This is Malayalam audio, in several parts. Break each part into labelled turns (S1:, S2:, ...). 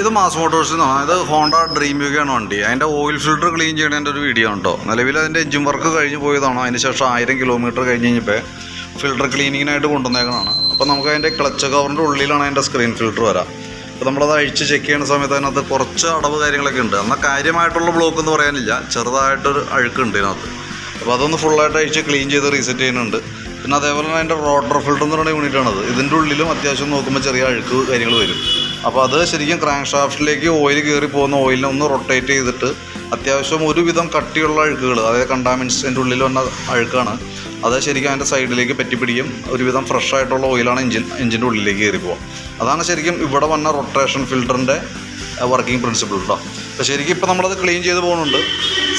S1: ഇത് മാസ് മോട്ടോഴ്സ് എന്ന് പറഞ്ഞാൽ ഇത് ഹോണ്ട ഡ്രീം യുഗയാണ് വണ്ടി. അതിന്റെ ഓയിൽ ഫിൽറ്റർ ക്ലീൻ ചെയ്യണതിന്റെ ഒരു വീഡിയോ ഉണ്ടോ നിലവിൽ അതിന്റെ എഞ്ചിൻ വർക്ക് കഴിഞ്ഞ് പോയതാണോ. അതിന് ശേഷം ആയിരം കിലോമീറ്റർ കഴിഞ്ഞ് കഴിഞ്ഞപ്പോൾ ഫിൽട്ടർ ക്ലീനിങ്ങിനായിട്ട് കൊണ്ടുവന്നേക്കണതാണ്. അപ്പോൾ നമുക്ക് അതിന്റെ ക്ലച്ച് കവറിന്റെ ഉള്ളിലാണ് അതിന്റെ സ്ക്രീൻ ഫിൽറ്റർ വരാം. അപ്പോൾ നമ്മളത് അഴിച്ച് ചെക്ക് ചെയ്യുന്ന സമയത്ത് അതിനകത്ത് കുറച്ച് അടവ് കാര്യങ്ങളൊക്കെ ഉണ്ട്. എന്നാൽ കാര്യമായിട്ടുള്ള ബ്ലോക്ക് എന്ന് പറയാനില്ല. ചെറുതായിട്ടൊരു അഴുക്കുണ്ട് ഇതിനകത്ത്. അപ്പോൾ അതൊന്ന് ഫുള്ളായിട്ട് അഴിച്ച് ക്ലീൻ ചെയ്ത് റീസെറ്റ് ചെയ്യുന്നുണ്ട്. പിന്നെ അതേപോലെ തന്നെ അതിന്റെ റോട്ടർ ഫിൽട്ടർ എന്ന് പറയുന്ന യൂണിറ്റാണത് ഇതിന്റെ ഉള്ളിലും അത്യാവശ്യം നോക്കുമ്പോൾ ചെറിയ അഴുക്ക് കാര്യങ്ങൾ വരും. അപ്പോൾ അത് ശരിക്കും ക്രാങ്ക് ഷാഫ്റ്റിലേക്ക് ഓയിൽ കയറി പോകുന്ന ഓയിലിനെ ഒന്ന് റൊട്ടേറ്റ് ചെയ്തിട്ട് അത്യാവശ്യം ഒരുവിധം കട്ടിയുള്ള അഴുക്കുകൾ അതായത് കണ്ടാമിൻസിന്റെ ഉള്ളിൽ വന്ന അഴുക്കാണ്. അത് ശരിക്കും അതിന്റെ സൈഡിലേക്ക് പറ്റിപ്പിടിക്കും. ഒരുവിധം ഫ്രഷ് ആയിട്ടുള്ള ഓയിലാണ് എഞ്ചിൻ എഞ്ചിന്റെ ഉള്ളിലേക്ക് കയറി പോകുക അതാണ് ശരിക്കും ഇവിടെ വന്ന റൊട്ടേഷൻ ഫിൽറ്ററിന്റെ വർക്കിംഗ് പ്രിൻസിപ്പിൾ കേട്ടോ അപ്പോൾ ശരിക്കും ഇപ്പോൾ നമ്മളത് ക്ലീൻ ചെയ്ത് പോകുന്നുണ്ട്.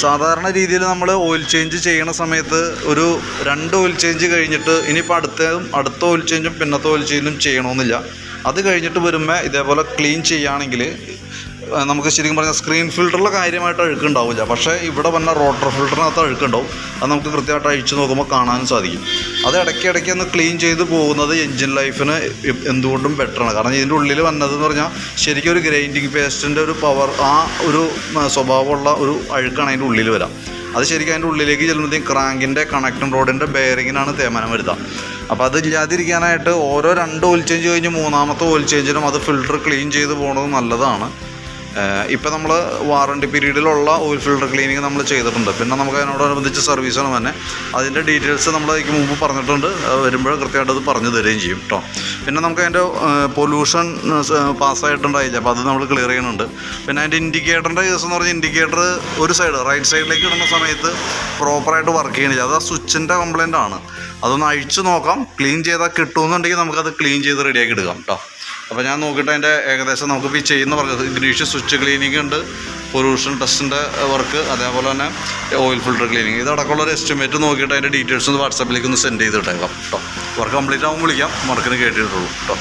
S1: സാധാരണ രീതിയിൽ നമ്മൾ ഓയിൽ ചേഞ്ച് ചെയ്യണ സമയത്ത് ഒരു രണ്ട് ഓയിൽ ചേഞ്ച് കഴിഞ്ഞിട്ട് ഇനിയിപ്പോൾ അടുത്തതും അടുത്ത ഓയിൽ ചേഞ്ചും പിന്നത്തെ ഓയിൽ ചേഞ്ചും ചെയ്യണമെന്നില്ല അത് കഴിഞ്ഞിട്ട് വരുമ്പോൾ ഇതേപോലെ ക്ലീൻ ചെയ്യുകയാണെങ്കിൽ നമുക്ക് ശരിക്കും പറഞ്ഞാൽ സ്ക്രീൻ ഫിൽറ്ററിലെ കാര്യമായിട്ട് അഴുക്കുണ്ടാവില്ല പക്ഷേ ഇവിടെ വന്ന റോട്ടർ ഫിൽറ്ററിനകത്ത് അഴുക്കുണ്ടാവും. അത് നമുക്ക് കൃത്യമായിട്ട് അഴിച്ചു നോക്കുമ്പോൾ കാണാനും സാധിക്കും. അത് ഇടയ്ക്ക് ഇടയ്ക്ക് ഒന്ന് ക്ലീൻ ചെയ്ത് പോകുന്നത് എഞ്ചിൻ ലൈഫിന് എന്തുകൊണ്ടും ബെറ്ററാണ് കാരണം ഇതിന്റെ ഉള്ളിൽ വന്നത് എന്ന് പറഞ്ഞാൽ ശരിക്കും ഒരു ഗ്രൈൻഡിങ് പേസ്റ്റിന്റെ ഒരു പവർ ആ ഒരു സ്വഭാവമുള്ള ഒരു അഴുക്കാണ് അതിന്റെ ഉള്ളിൽ വരാം. അത് ശരിക്കും അതിന്റെ ഉള്ളിലേക്ക് ചെല്ലുമ്പോഴത്തേക്കും ക്രാങ്കിന്റെ കണക്റ്റിംഗ് റോഡിന്റെ ബെയറിങ്ങിനാണ് തേമാനം വരുക അപ്പോൾ അത് ഇല്ലാതിരിക്കാനായിട്ട് ഓരോ രണ്ട് ഓയിൽ ചേഞ്ച് കഴിഞ്ഞ് മൂന്നാമത്തെ ഓയിൽ ചേഞ്ചിനും അത് ഫിൽട്ടർ ക്ലീൻ ചെയ്ത് പോകുന്നത് നല്ലതാണ്. ഇപ്പം നമ്മൾ വാറണ്ടി പീരീഡിലുള്ള ഓയിൽ ഫിൽട്ടർ ക്ലീനിങ് നമ്മൾ ചെയ്തിട്ടുണ്ട്. പിന്നെ നമുക്ക് അതിനോടനുബന്ധിച്ച് സർവീസാണ് തന്നെ. അതിന്റെ ഡീറ്റെയിൽസ് നമ്മൾ ഇതിക്ക് മുമ്പ് പറഞ്ഞിട്ടുണ്ട്. വരുമ്പോൾ കൃത്യമായിട്ട് അത് പറഞ്ഞു തരികയും ചെയ്യും കേട്ടോ പിന്നെ നമുക്ക് അതിന്റെ പൊല്യൂഷൻ പാസ്സായിട്ടുണ്ടായില്ല അപ്പോൾ അത് നമ്മൾ ക്ലിയർ ചെയ്യുന്നുണ്ട്. പിന്നെ അതിന്റെ ഇൻഡിക്കേറ്ററിന്റെ കേസ് എന്ന് പറഞ്ഞാൽ ഇൻഡിക്കേറ്റർ ഒരു സൈഡ് റൈറ്റ് സൈഡിലേക്ക് ഇടുന്ന സമയത്ത് പ്രോപ്പറായിട്ട് വർക്ക് ചെയ്യണില്ല. അത് ആ സ്വിച്ചിന്റെ കംപ്ലൈന്റ് ആണ്. അതൊന്ന് അഴിച്ചു നോക്കാം. ക്ലീൻ ചെയ്താൽ കിട്ടുമെന്നുണ്ടെങ്കിൽ നമുക്കത് ക്ലീൻ ചെയ്ത് റെഡിയാക്കി എടുക്കാം കേട്ടോ അപ്പോൾ ഞാൻ നോക്കിയിട്ട് അതിന്റെ ഏകദേശം നമുക്കിപ്പോൾ ഈ ചെയ്യുന്ന പറഞ്ഞത് ഗ്രീഷ് സ്വിച്ച് ക്ലീനിങ് ഉണ്ട് പൊല്യൂഷൻ ടെസ്റ്റിന്റെ വർക്ക് അതേപോലെ തന്നെ ഓയിൽ ഫിൽട്ടർ ക്ലീനിങ് ഇതടക്കമുള്ള ഒരു എസ്റ്റിമേറ്റ് നോക്കിയിട്ട് അതിന്റെ ഡീറ്റെയിൽസ് ഒന്ന് വാട്സാപ്പിലേക്ക് ഒന്ന് സെൻഡ് ചെയ്തിട്ടേക്കാം കേട്ടോ വർക്ക് കംപ്ലീറ്റ് ആകുമ്പോൾ വിളിക്കാം. വർക്കിന് കേട്ടിട്ടുള്ളൂ. കേട്ടോ